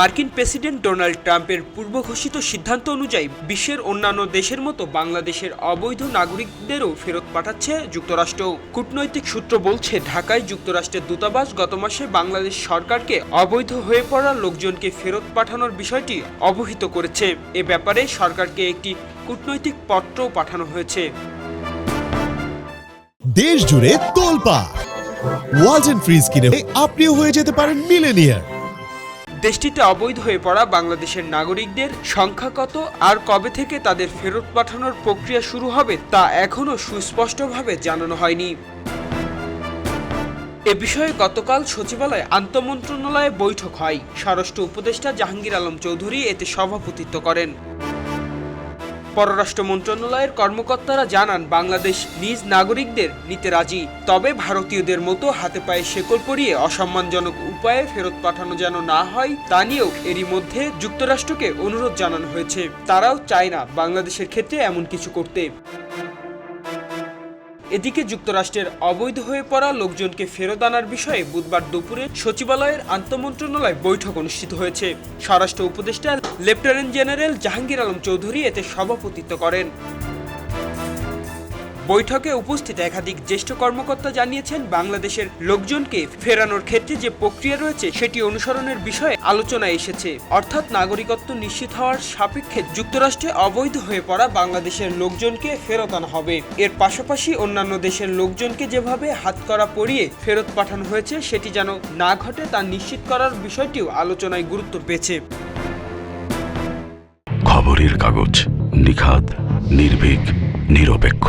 মার্কিন president Donald ট্রাম্পের পূর্ব ঘোষিত সিদ্ধান্ত অনুযায়ী বিশ্বের অন্যান্য দেশের মতো বাংলাদেশের অবৈধ নাগরিকদেরও ফেরত পাঠাচ্ছে যুক্তরাষ্ট্র। কূটনৈতিক সূত্র বলছে, ঢাকায় যুক্তরাষ্ট্রের দূতাবাস গত মাসে বাংলাদেশ সরকারকে অবৈধ হয়ে পড়া লোকজনকে ফেরত পাঠানোর বিষয়টি অবহিত করেছে। এ ব্যাপারে সরকারকে একটি কূটনৈতিক পত্রও পাঠানো হয়েছে। দেশ জুড়ে তোলপা ওয়ালটন ফ্রিজ কিনে আপনিও হয়ে যেতে পারেন মিলেনিয়ার। দেশটিতে অবৈধ হয়ে পড়া বাংলাদেশের নাগরিকদের সংখ্যা কত আর কবে থেকে তাদের ফেরত পাঠানোর প্রক্রিয়া শুরু হবে তা এখনও সুস্পষ্টভাবে জানানো হয়নি। এ বিষয়ে গতকাল সচিবালয়ে আন্তমন্ত্রণালয়ে বৈঠক হয়। স্বরাষ্ট্র উপদেষ্টা জাহাঙ্গীর আলম চৌধুরী এতে সভাপতিত্ব করেন। পররাষ্ট্র মন্ত্রণালয়ের কর্মকর্তারা জানান, বাংলাদেশ নিজ নাগরিকদের নিতে রাজি। তবে ভারতীয়দের মতো হাতে পায়ে শেকল পরিয়ে অসম্মানজনক উপায়ে ফেরত পাঠানো যেন না হয়, তা নিয়েও এরই মধ্যে যুক্তরাষ্ট্রকে অনুরোধ জানানো হয়েছে। তারাও চায় না বাংলাদেশের ক্ষেত্রে এমন কিছু করতে। এদিকে যুক্তরাষ্ট্রের অবৈধ হয়ে পড়া লোকজনকে ফেরত আনার বিষয়ে বুধবার দুপুরে সচিবালয়ের আন্তমন্ত্রণালয় বৈঠক অনুষ্ঠিত হয়েছে। স্বরাষ্ট্র উপদেষ্টা লেফটেন্যান্ট জেনারেল জাহাঙ্গীর আলম চৌধুরী এতে সভাপতিত্ব করেন। বৈঠকে উপস্থিত একাধিক জ্যেষ্ঠ কর্মকর্তা জানিয়েছেন, বাংলাদেশের লোকজনকে ফেরানোর ক্ষেত্রে যে প্রক্রিয়া রয়েছে সেটি অনুসরণের বিষয়ে আলোচনায় এসেছে। অর্থাৎ নাগরিকত্ব নিশ্চিত হওয়ার সাপেক্ষে যুক্তরাষ্ট্রে অবৈধ হয়ে পড়া বাংলাদেশের লোকজনকে ফেরত আনা হবে। এর পাশাপাশি অন্যান্য দেশের লোকজনকে যেভাবে হাতকড়া পরিয়ে ফেরত পাঠানো হয়েছে, সেটি যেন না ঘটে তা নিশ্চিত করার বিষয়টিও আলোচনায় গুরুত্ব পেয়েছে। খবরের কাগজ নিখাদ, নির্ভীক, নিরপেক্ষ।